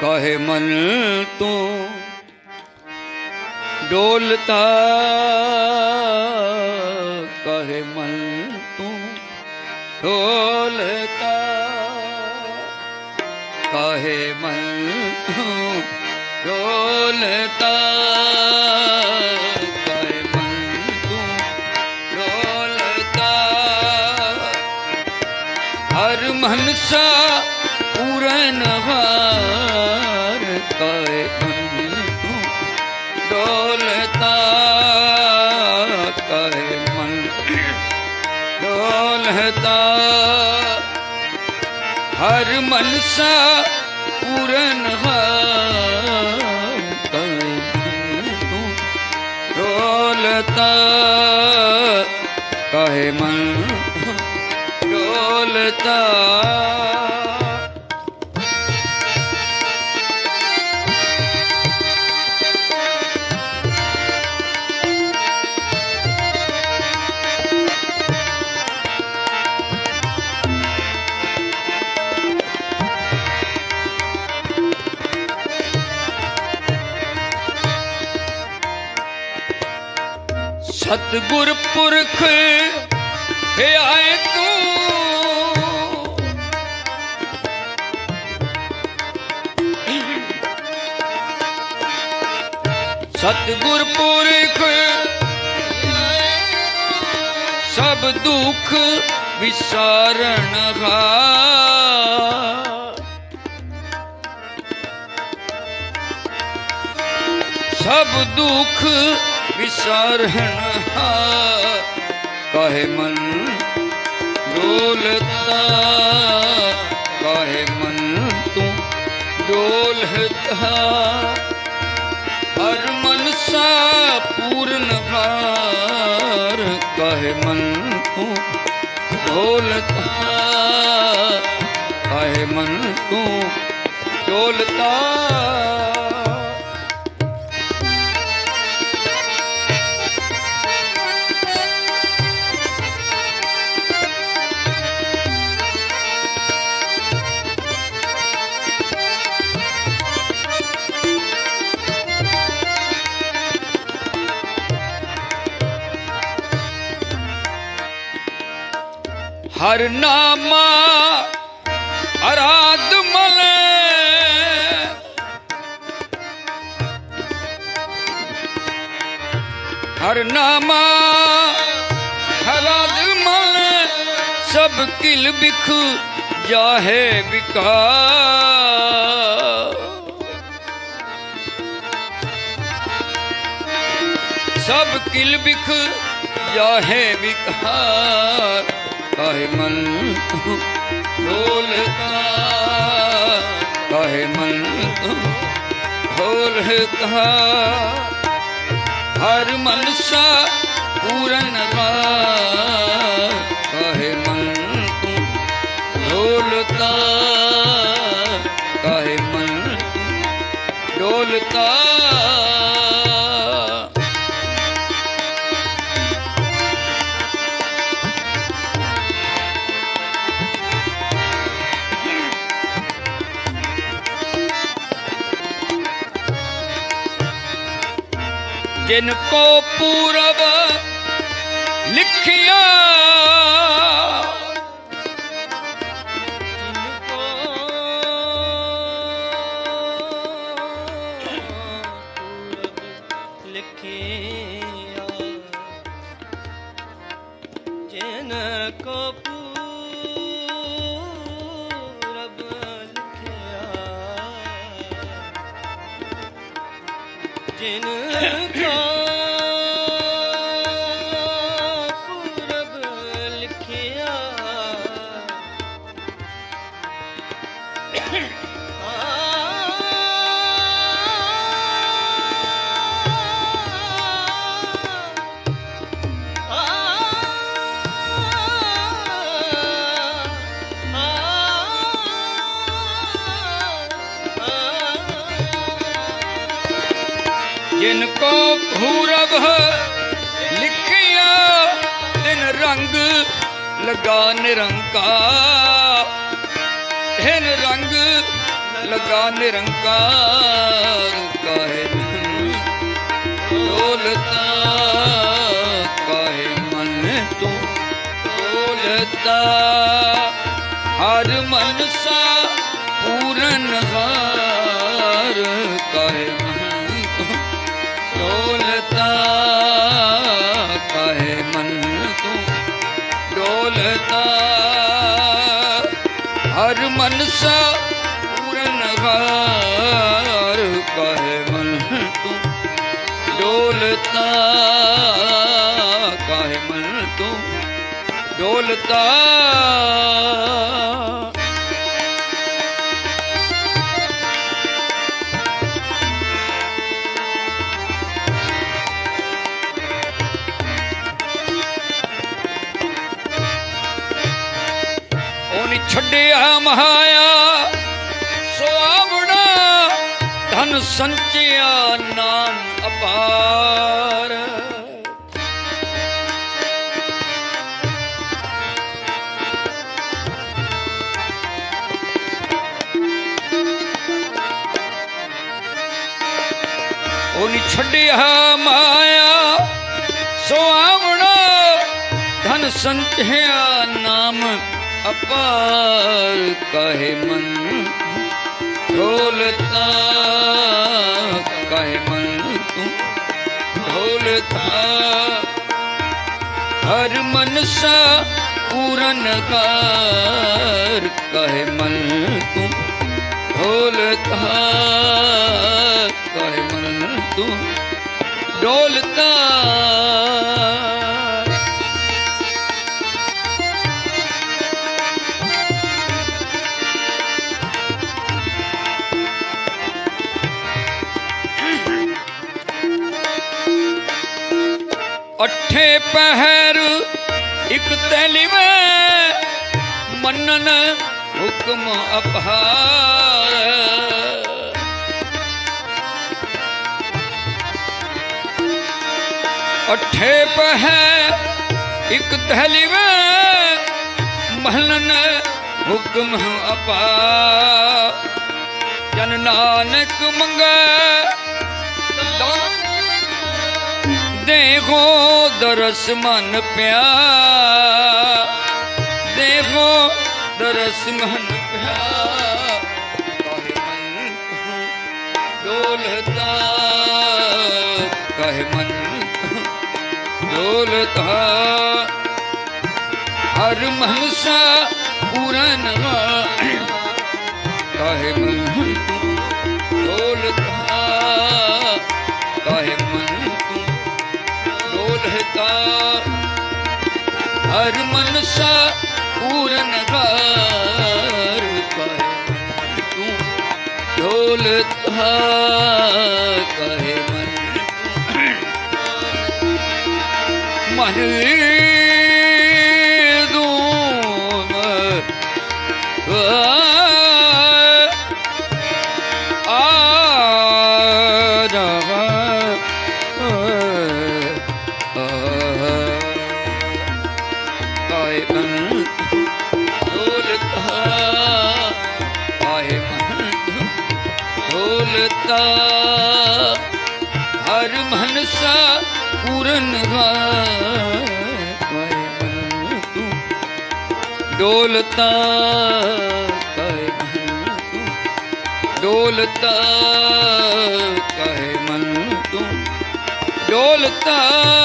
ਕਹੇ ਮਨ ਤੂੰ, ਡੋਲਤਾ। ਕਹੇ ਮਨ ਤੂੰ, ਡੋਲਤਾ। ਕਹੇ ਮਨ ਤੂੰ, ਡੋਲਤਾ। ਕਹੇ ਮਨ ਤੂੰ, ਡੋਲਤਾ। ਹਰ ਮਨਸਾ ਪੂਰਨ ਹਾਰ ਕਹੇ ਮਨ ਤੂੰ ਡੋਲਤਾ ਕਹੇ ਮਨ ਡੋਲਤਾ। ਹਰ ਮਨਸਾ ਪੂਰਨ ਹਾਰ ਕਹੇ ਮਨ ਤੂੰ ਡੋਲਤਾ। ਕਹੇ ਮਨ ਡੋਲਤਾ। ਸਤਿਗੁਰ ਪੁਰਖ ਆਏ ਤੂੰ। ਸਤਿਗੁਰ ਪੁਰਖ ਸਭ ਦੁੱਖ ਵਿਸ਼ਾਰਣ ਹਾਰ ਸਭ ਦੁੱਖ ਵਿਸਾਰਨ ਕਹੇ ਮਨ ਡੋਲਤਾ ਕਹੇ ਮਨ ਤੂੰ ਡੋਲਤਾ ਹਰ ਮਨਸਾ ਪੂਰਨ ਹਾਰ, ਕਹੇ ਮਨ ਤੂੰ ਡੋਲਤਾ ਕਹੇ ਮਨ ਤੂੰ ਡੋਲਤਾ हर नामा अराध मल। हर नामा हराध मल। सब किल बिख जाहे बिका सब किल बिख जाहे विकार। ਕਾਹੇ ਮਨ ਤੂੰ ਢੋਲਤਾ ਮਨ ਤੂੰ ਹਰ ਮਨਸਾ ਪੂਰਨ ਹਾਰ ਕਾਹੇ ਮਨ ਤੂੰ ਜਿਨ ਕੋ ਪੂਰਬ ਲਿਖਿਆ ਲਿਖਿਆ। ਜਿਨ ਕੋ ਜਿਨ ਕੋ ਪੂਰਬ ਲਿਖਿਆ, ਤਿਨ ਰੰਗ ਲਗਾ ਨਿਰੰਕਾਰ ਤਿਨ ਰੰਗ ਲਗਾ ਨਿਰੰਕਾਰ ਕਾਹੇ ਮਨ ਕਾਹੇ ਮਨ ਤੂੰ ਡੋਲਤਾ ਹਰ ਮਨ ਸਾ ਡੋਲਤਾ ਕਾਹੇ ਮਨ ਤੂੰ ਡੋਲਤਾ ਉਹਨੇ ਛੱਡਿਆ ਮਹਾਇਆ ਸੋ ਆਵੜਾ ਧਨ ਸੰਚਿਆ ਨਾਮ ਅਪਾਰ ਉਹਨੇ ਛੱਡਿਆ ਮਾਇਆ, ਸੋ ਆਵਣਾ। ਧਨ ਸੰਚਿਆ ਨਾਮ ਅਪਾਰ ਕਹੇ ਮਨ। ਢੋਲਤਾ ਕਹੇ ਮਨ। ਢੋਲਤਾ ਹਰ ਮਨਸਾ ਪੂਰਨ ਕਾਰ ਕਹੇ ਮਨ ਤੂੰ ਢੋਲਤਾ ਕਹਿ ਮਨ ਤੂੰ ਡੋਲਤਾ ਅਠੇ ਪਹਿਰ ਇਕ ਤੈਲਿਵੇ ਮੰਨਨ ਹੁਕਮ ਅਪਹਾਰ। ਅਠੇ ਪਹਿਰ ਇਕ ਤੈਲਿਵੇ ਮੰਨਨ ਹੁਕਮ ਅਪਾਰ ਜਨ ਨਾਨਕ ਮੰਗੈ ਦੇਖੋ ਦਰਸ ਮਨ ਪਿਆ ਦੇਖੋ ਦਰਸ ਮਨ ਪਿਆ ਕਾਹੇ ਮਨ ਡੋਲਤਾ ਕਾਹੇ ਮਨ ਡੋਲਤਾ ਹਰ ਮਨਸਾ ਪੂਰਨ ਕਾਹੇ ਮਨ ਹਰ ਮਨ ਪੂਰਨ ਘਰ ਕਹੇ ਤੂੰ ਡੋਲਤਾ ਕਹੇ ਮਨ ਮਨ ਦੂਨ ਆ ਢੋਲਤਾ ਹਰ ਮਨਸਾ ਪੂਰਨ ਕਾਏ ਮਨ ਤੂੰ ਡੋਲਤਾ ਕਾਏ ਮਨ ਤੂੰ ਡੋਲਤਾ ਕਾਏ ਮਨ ਤੂੰ ਡੋਲਤਾ।